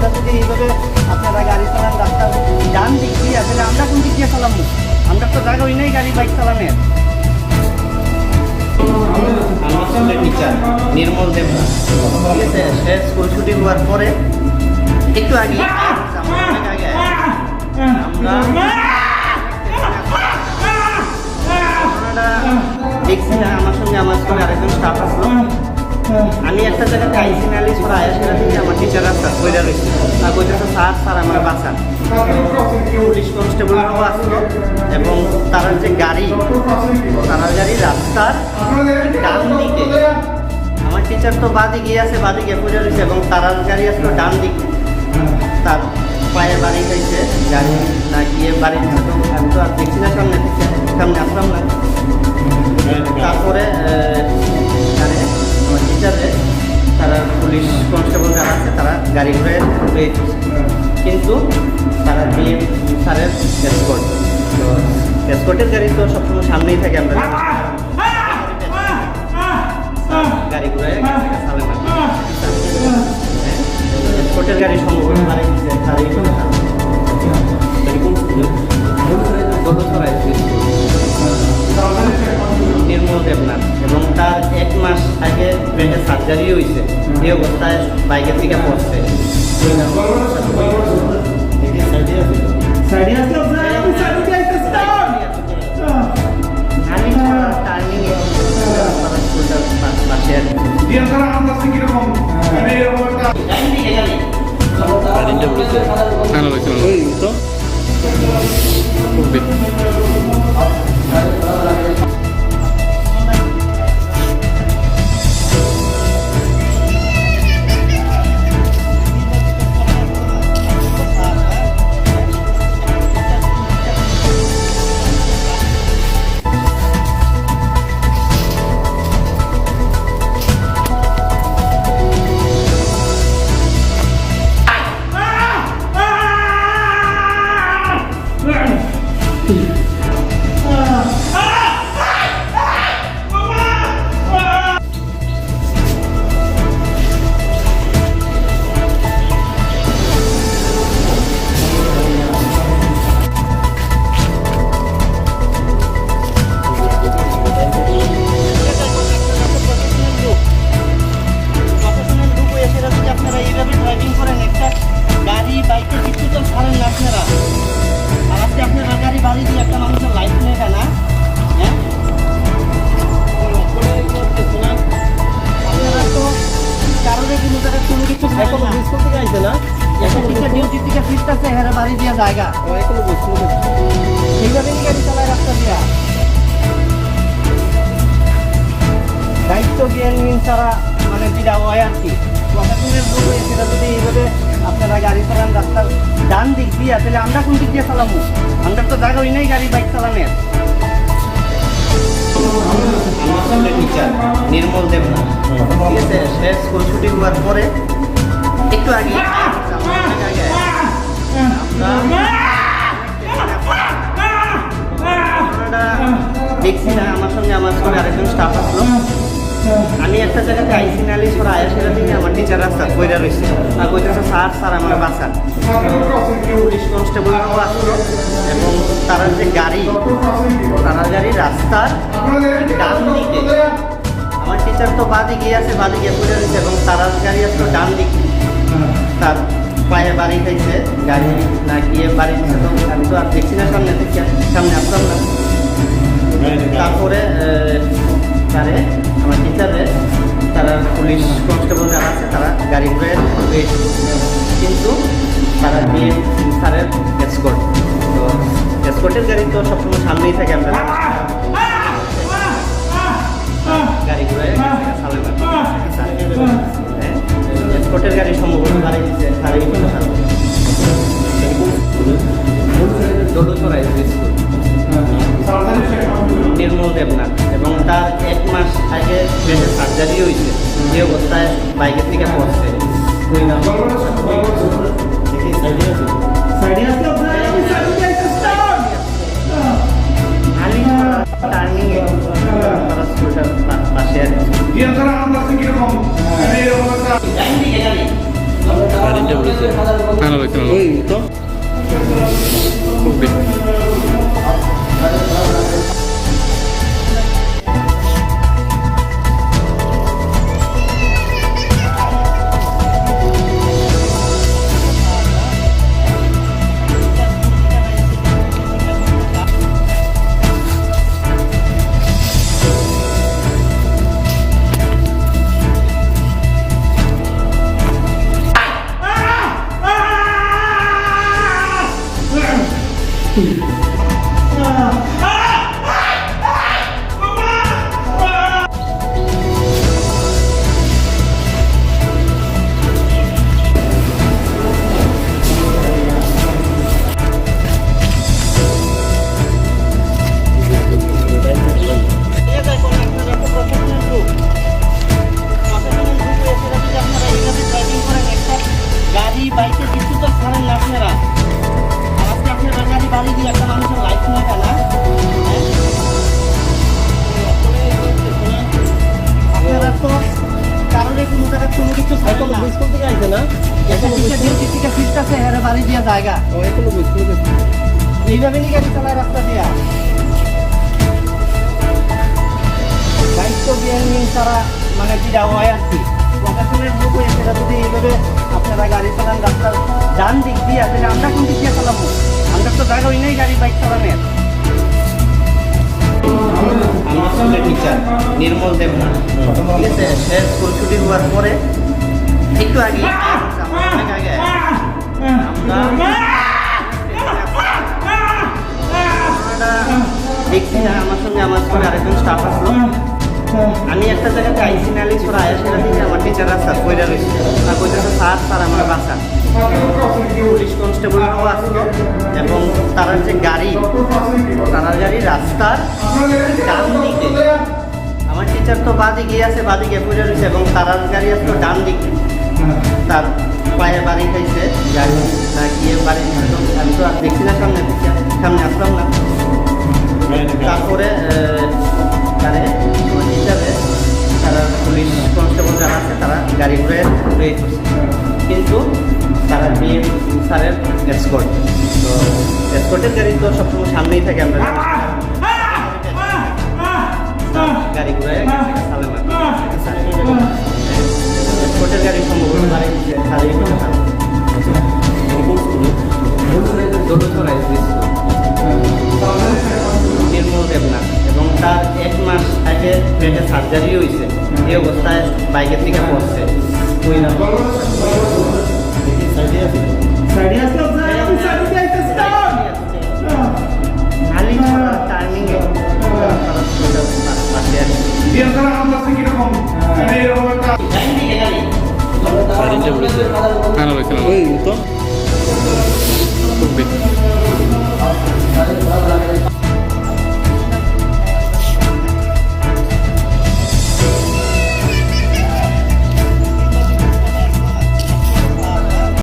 সেটা যদি এইভাবে আপনারা গাড়ি চালান রাস্তা ডান দিক দিয়ে তাহলে আমরা কোন দিক দিয়ে চালাবো আমরা তো জায়গা ওই নেই গাড়ি বাইক চালানের আমার স্কুলের টিচার নির্মল দেবনা ঠিক আছে স্কুল ছুটি হওয়ার পরে একটু আগে আমার দেখছি আমার সঙ্গে আমার সঙ্গে আরেকজন স্টাফ আসলো আমি একটা জায়গাতে আইসি নালিশ করে আয়া সেটা থেকে আমার টিচার রাস্তা কইরা রয়েছে আর কইতেছে, স্যার স্যার, আমার বাঁচান। পুলিশ কনস্টেবলরাও আসলো এবং তার যে গাড়ি, তারা গাড়ি রাস্তার ডান দিকে। আমার টিচার তো বাঁ দিকে আছে বাঁ দিকে পড়ে রয়েছে এবং তারার গাড়ি আসলো ডান দিকে। তার পায়ে বাড়ি খাইছে গাড়ি না গিয়ে বাড়ি তো আমি তো আর দেখছি না সামনে সামনে আসলাম না। তারপরে পুলিশ কনস্টেবল যারা আছে, তারা গাড়ি ঘুরে পেয়েছে কিন্তু তারা দিয়ে স্যারের এসকোর্ট তো এসকোর্টের গাড়ি তো সবসময় সামনেই থাকে আমরা গাড়ি ঘুরে এসকোর্টের গাড়ি সম্ভবত তারাই সার্জারি হয়েছে। এই অবস্থায় বাইকের থেকে পড়ছে। জায়গা। এইভাবে গাড়ি চালায় রাস্তা দিয়া। দায়িত্ব জ্ঞান ছাড়া মানে যেটা হয় আর কি। প্রশাসনের লোক সেটা যদি এইভাবে আপনারা গাড়ি চালান, রাস্তার ডান দিক দিয়ে, তাহলে আমরা কোন দিক দিয়ে চালাবো আমরা তো জায়গা ওই নেই গাড়ি, বাইক চালানের। আমার স্কুলের টিচার নির্মল দেবনা ঠিক আছে সে স্কুল হওয়ার পরে একটু আগে না, আমার সঙ্গে আমার সঙ্গে আরেকজন স্টাফ আসলো। আমি একটা জায়গাতে আইসি নালিশ করে আয়া সেটা থেকে আমার টিচার রাস্তা কইরা রয়েছে আর কইতেছে, স্যার স্যার, আমার বাঁচান। পুলিশ কনস্টেবলরাও আসলো, এবং তারা যে গাড়ি, তারা গাড়ি রাস্তার ডান আমার টিচার তো বাঁ দিকে আছে বাঁ দিকে পড়ে রয়েছে এবং তারার গাড়ি আসলো ডান দিকে। তার পায়ে বাড়ি খাইছে গাড়ি না গিয়ে বাড়ি তো আমি তো আর দেখছি না সামনে থেকে, সামনে আসলাম না। তারপরে তারে আমার টিচারে তারা পুলিশ কনস্টেবল যারা আছে, তারা গাড়ি ঘুরে কিন্তু তারা দিয়ে স্যারের এসকোর্ট তো এসকোর্টের গাড়ি তো সবসময় সামনেই থাকে, আমরা গাড়ি ঘুরে এসকোর্টের গাড়ি সম্ভবত বাড়ি দিচ্ছে সাড়ে স্কুল নির্মল দেবনাথ এবং তার এক মাস আগে ব্রেনে সার্জারি হয়েছে। যে অবস্থায় বাইকের থেকে পড়ছে। গাড়ি এইভাবে নিয়ে গাড়ি চালায় রাস্তা দিয়া। দায়িত্ব জ্ঞান নিয়ে তারা মানে যেটা হয় আর কি? প্রশাসনের লোক হয়ে সেটা যদি এইভাবে আপনারা গাড়ি চালান, রাস্তার ডান দিক দিয়ে তাহলে আমরা কোন দিক দিয়ে চালাবো? আমরা তো জায়গা নেই গাড়ি, বাইক চালানের আমার টিচার নির্মল দেবনাথ ঠিক আছে স্কুল ছুটি হওয়ার পরে একটু আগে আমরা দেখছি না আমার সঙ্গে আমার স্কুলে আরেকজন স্টাফ আসলো আমি একটা জায়গাতে আইসি নালি ছোড়া, আয়া সেটা থেকে আমার টিচাররা স্যার কইরা রয়েছে আর কইতেছে স্যার স্যার, আমার বাসা। পুলিশ কনস্টেবলরাও আসলো এবং তার যে গাড়ি, তার গাড়ি রাস্তার ডান দিকে। আমার টিচার তো বাদি গিয়ে আছে বাদি গিয়ে পড়ে রয়েছে এবং তারার গাড়ি আসলো ডান দিকে। তার পায়ে বাড়ি খাইছে গাড়ি গিয়ে বাড়ি আমি তো আর দেখছি না সামনে সামনে আসলাম না। তারপরে আমার টিচারে তারা পুলিশ কনস্টেবল যারা আছে তারা গাড়ি ঘুরে বের কিন্তু তারা বিয়ে স্যারের এসকর্ট তো এসকর্টের গাড়ি তো সবসময় সামনেই থাকে আমরা। গাড়ি ঘুরে এসকর্টের গাড়ি সম্ভবত বাড়ি সারেই নির্মল তার এক মাস আগে পেটে সার্জারি হয়েছে এই অবস্থায় বাইকের থেকে পড়ছে। তো।